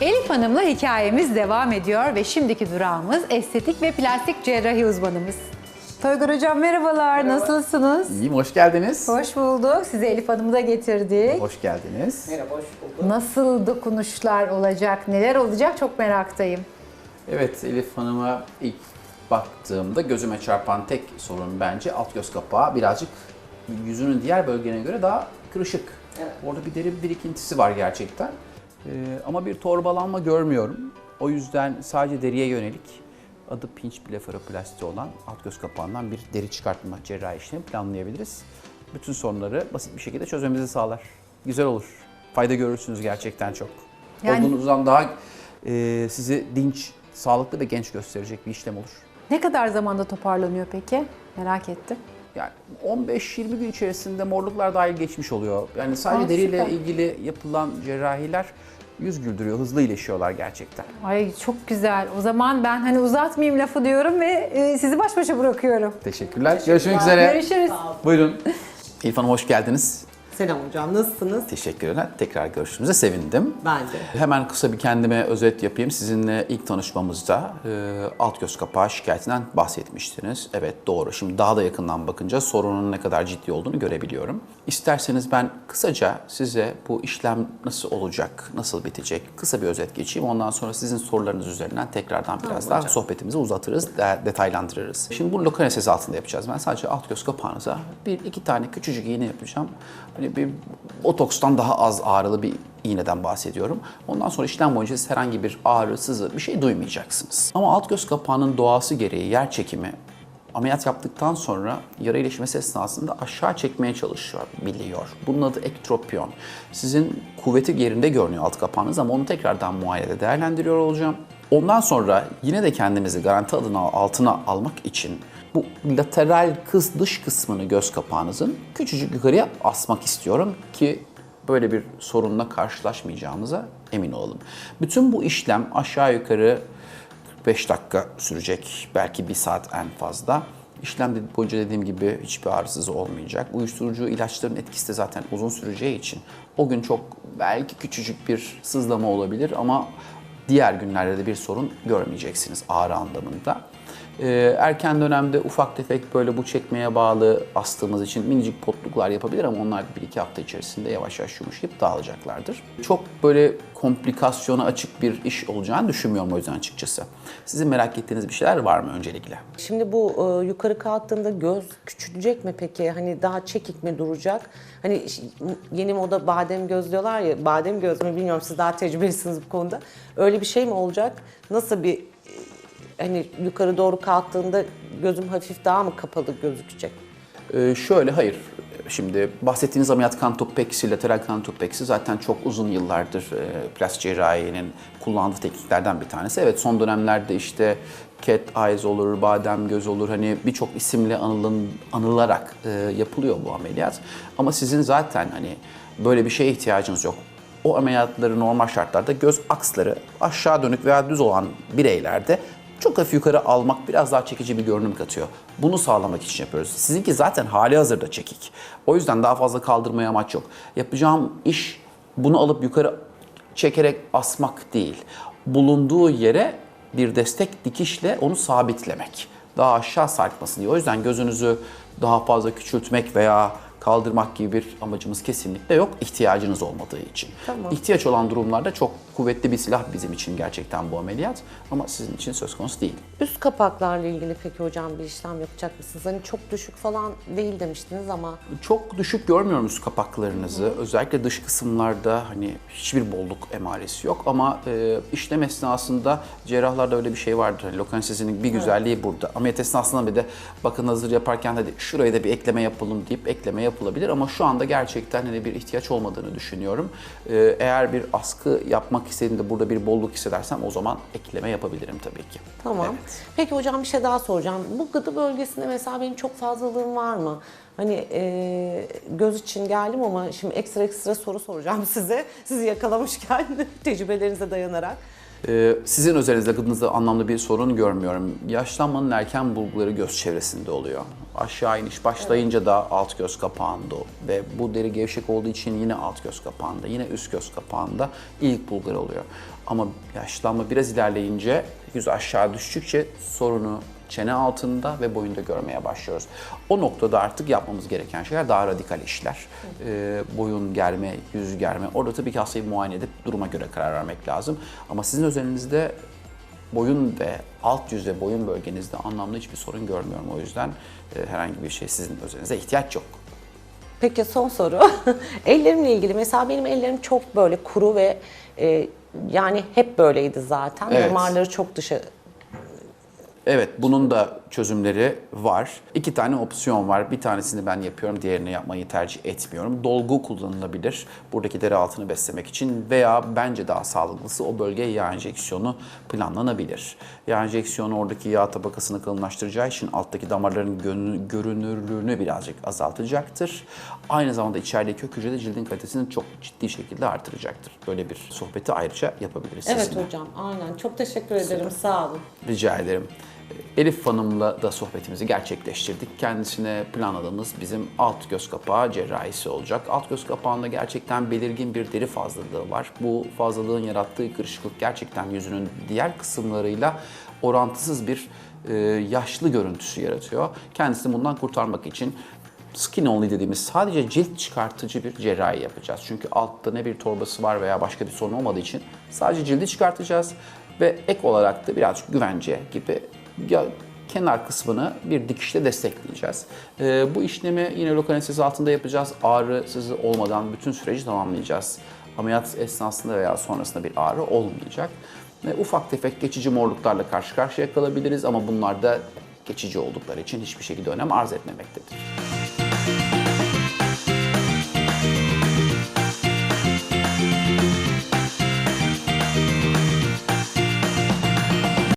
Elif Hanım'la hikayemiz devam ediyor ve şimdiki durağımız estetik ve plastik cerrahi uzmanımız. Toygar Hocam merhabalar, nasılsınız? İyiyim, hoş geldiniz. Hoş bulduk. Size Elif Hanım'ı da getirdik. Hoş geldiniz. Merhaba, hoş bulduk. Nasıl dokunuşlar olacak, neler olacak çok meraktayım. Evet, Elif Hanım'a ilk baktığımda gözüme çarpan tek sorun bence alt göz kapağı birazcık yüzünün diğer bölgelerine göre daha kırışık. Evet. Orada bir deri birikintisi var gerçekten. Ee, ama bir torbalanma görmüyorum. O yüzden sadece deriye yönelik adı pinç blefaroplasti olan alt göz kapağından bir deri çıkartma cerrahi işlemi planlayabiliriz. Bütün sorunları basit bir şekilde çözmemizi sağlar. Güzel olur. Fayda görürsünüz gerçekten çok. Yani- Olduğunuzdan daha e, sizi dinç, sağlıklı ve genç gösterecek bir işlem olur. Ne kadar zamanda toparlanıyor peki? Merak ettim. Yani 15-20 gün içerisinde morluklar dahil geçmiş oluyor. Yani sadece Aa, deriyle süper. ilgili yapılan cerrahiler yüz güldürüyor, hızlı iyileşiyorlar gerçekten. Ay çok güzel. O zaman ben hani uzatmayayım lafı diyorum ve e, sizi baş başa bırakıyorum. Teşekkürler. Görüşmek üzere. Görüşürüz. Buyurun. Elif Hanım hoş geldiniz. Selam hocam, nasılsınız? Teşekkürler. Tekrar görüştüğümüze sevindim. Ben de. Hemen kısa bir kendime özet yapayım. Sizinle ilk tanışmamızda e, alt göz kapağı şikayetinden bahsetmiştiniz. Evet doğru. Şimdi daha da yakından bakınca sorunun ne kadar ciddi olduğunu görebiliyorum. İsterseniz ben kısaca size bu işlem nasıl olacak, nasıl bitecek kısa bir özet geçeyim. Ondan sonra sizin sorularınız üzerinden tekrardan biraz daha hocam. sohbetimizi uzatırız, de- detaylandırırız. Şimdi bu lokal anestezi altında yapacağız. Ben sadece alt göz kapağınıza bir iki tane küçücük iğne yapacağım. Hani bir botokstan daha az ağrılı bir iğneden bahsediyorum. Ondan sonra işlem boyunca siz herhangi bir ağrı, sızı bir şey duymayacaksınız. Ama alt göz kapağının doğası gereği yer çekimi ameliyat yaptıktan sonra yara iyileşmesi esnasında aşağı çekmeye çalışıyor, biliyor. Bunun adı ektropiyon. Sizin kuvveti yerinde görünüyor alt kapağınız ama onu tekrardan muayenede değerlendiriyor olacağım. Ondan sonra yine de kendinizi garanti adına altına almak için bu lateral kız dış kısmını göz kapağınızın küçücük yukarıya asmak istiyorum ki böyle bir sorunla karşılaşmayacağımıza emin olalım. Bütün bu işlem aşağı yukarı 45 dakika sürecek. Belki bir saat en fazla. İşlem boyunca dediğim gibi hiçbir ağrısız olmayacak. Uyuşturucu ilaçların etkisi de zaten uzun süreceği için o gün çok belki küçücük bir sızlama olabilir ama diğer günlerde de bir sorun görmeyeceksiniz ağrı anlamında. Ee, erken dönemde ufak tefek böyle bu çekmeye bağlı astığımız için minicik potluklar yapabilir ama onlar bir iki hafta içerisinde yavaş yavaş yumuşayıp dağılacaklardır. Çok böyle komplikasyona açık bir iş olacağını düşünmüyorum o yüzden açıkçası. Sizin merak ettiğiniz bir şeyler var mı öncelikle? Şimdi bu e, yukarı kalktığında göz küçülecek mi peki? Hani daha çekik mi duracak? Hani yeni moda badem göz diyorlar ya, badem göz mü bilmiyorum siz daha tecrübelisiniz bu konuda. Öyle bir şey mi olacak? Nasıl bir hani yukarı doğru kalktığında gözüm hafif daha mı kapalı gözükecek? Ee, şöyle hayır. Şimdi bahsettiğiniz ameliyat kantopeksi, lateral kantopeksi zaten çok uzun yıllardır e, plastik cerrahinin kullandığı tekniklerden bir tanesi. Evet son dönemlerde işte cat eyes olur, badem göz olur hani birçok isimle anılın, anılarak e, yapılıyor bu ameliyat. Ama sizin zaten hani böyle bir şeye ihtiyacınız yok. O ameliyatları normal şartlarda göz aksları aşağı dönük veya düz olan bireylerde çok hafif yukarı almak biraz daha çekici bir görünüm katıyor. Bunu sağlamak için yapıyoruz. Sizinki zaten hali hazırda çekik. O yüzden daha fazla kaldırmaya amaç yok. Yapacağım iş bunu alıp yukarı çekerek asmak değil. Bulunduğu yere bir destek dikişle onu sabitlemek. Daha aşağı sarkmasın diye. O yüzden gözünüzü daha fazla küçültmek veya kaldırmak gibi bir amacımız kesinlikle yok. ihtiyacınız olmadığı için. Tamam. İhtiyaç olan durumlarda çok kuvvetli bir silah bizim için gerçekten bu ameliyat. Ama sizin için söz konusu değil. Üst kapaklarla ilgili peki hocam bir işlem yapacak mısınız? Hani çok düşük falan değil demiştiniz ama Çok düşük görmüyorum üst kapaklarınızı. Özellikle dış kısımlarda hani hiçbir bolluk emaresi yok ama e, işlem esnasında cerrahlarda öyle bir şey vardır. Hani lokal anestezinin bir güzelliği burada. Ameliyat esnasında bir de bakın hazır yaparken hadi şuraya da bir ekleme yapalım deyip ekleme yapılabilir ama şu anda gerçekten hani bir ihtiyaç olmadığını düşünüyorum. E, eğer bir askı yapmak istediğimde burada bir bolluk hissedersem o zaman ekleme yapabilirim tabii ki. Tamam. Evet. Peki hocam bir şey daha soracağım. Bu gıdı bölgesinde mesela benim çok fazlalığım var mı? Hani e, göz için geldim ama şimdi ekstra ekstra soru soracağım size. Sizi yakalamışken tecrübelerinize dayanarak. Ee, sizin özelinizde gıdınızda anlamlı bir sorun görmüyorum. Yaşlanmanın erken bulguları göz çevresinde oluyor. Aşağı iniş başlayınca da alt göz kapağında ve bu deri gevşek olduğu için yine alt göz kapağında, yine üst göz kapağında ilk bulguları oluyor. Ama yaşlanma biraz ilerleyince yüz aşağı düştükçe sorunu çene altında ve boyunda görmeye başlıyoruz. O noktada artık yapmamız gereken şeyler daha radikal işler. Ee, boyun germe, yüz germe. Orada tabii ki hastayı muayene edip duruma göre karar vermek lazım. Ama sizin özelinizde boyun ve alt yüz ve boyun bölgenizde anlamlı hiçbir sorun görmüyorum. O yüzden e, herhangi bir şey sizin özelinize ihtiyaç yok. Peki son soru. Ellerimle ilgili mesela benim ellerim çok böyle kuru ve e, yani hep böyleydi zaten. Evet. Damarları çok dışa Evet, bunun da çözümleri var. İki tane opsiyon var. Bir tanesini ben yapıyorum, diğerini yapmayı tercih etmiyorum. Dolgu kullanılabilir buradaki deri altını beslemek için veya bence daha sağlıklısı o bölgeye yağ enjeksiyonu planlanabilir. Yağ enjeksiyonu oradaki yağ tabakasını kalınlaştıracağı için alttaki damarların görünürlüğünü birazcık azaltacaktır. Aynı zamanda içerideki kök hücrede cildin kalitesini çok ciddi şekilde artıracaktır. Böyle bir sohbeti ayrıca yapabiliriz Evet sizinle. hocam aynen. Çok teşekkür ederim. Sağ olun. Rica ederim. Elif Hanım'la da sohbetimizi gerçekleştirdik. Kendisine planladığımız bizim alt göz kapağı cerrahisi olacak. Alt göz kapağında gerçekten belirgin bir deri fazlalığı var. Bu fazlalığın yarattığı kırışıklık gerçekten yüzünün diğer kısımlarıyla orantısız bir e, yaşlı görüntüsü yaratıyor. Kendisini bundan kurtarmak için skin only dediğimiz sadece cilt çıkartıcı bir cerrahi yapacağız. Çünkü altta ne bir torbası var veya başka bir sorun olmadığı için sadece cildi çıkartacağız ve ek olarak da birazcık güvence gibi kenar kısmını bir dikişle destekleyeceğiz. Ee, bu işlemi yine lokal anestezi altında yapacağız. Ağrı sızı olmadan bütün süreci tamamlayacağız. Ameliyat esnasında veya sonrasında bir ağrı olmayacak. Ve ufak tefek geçici morluklarla karşı karşıya kalabiliriz ama bunlar da geçici oldukları için hiçbir şekilde önem arz etmemektedir.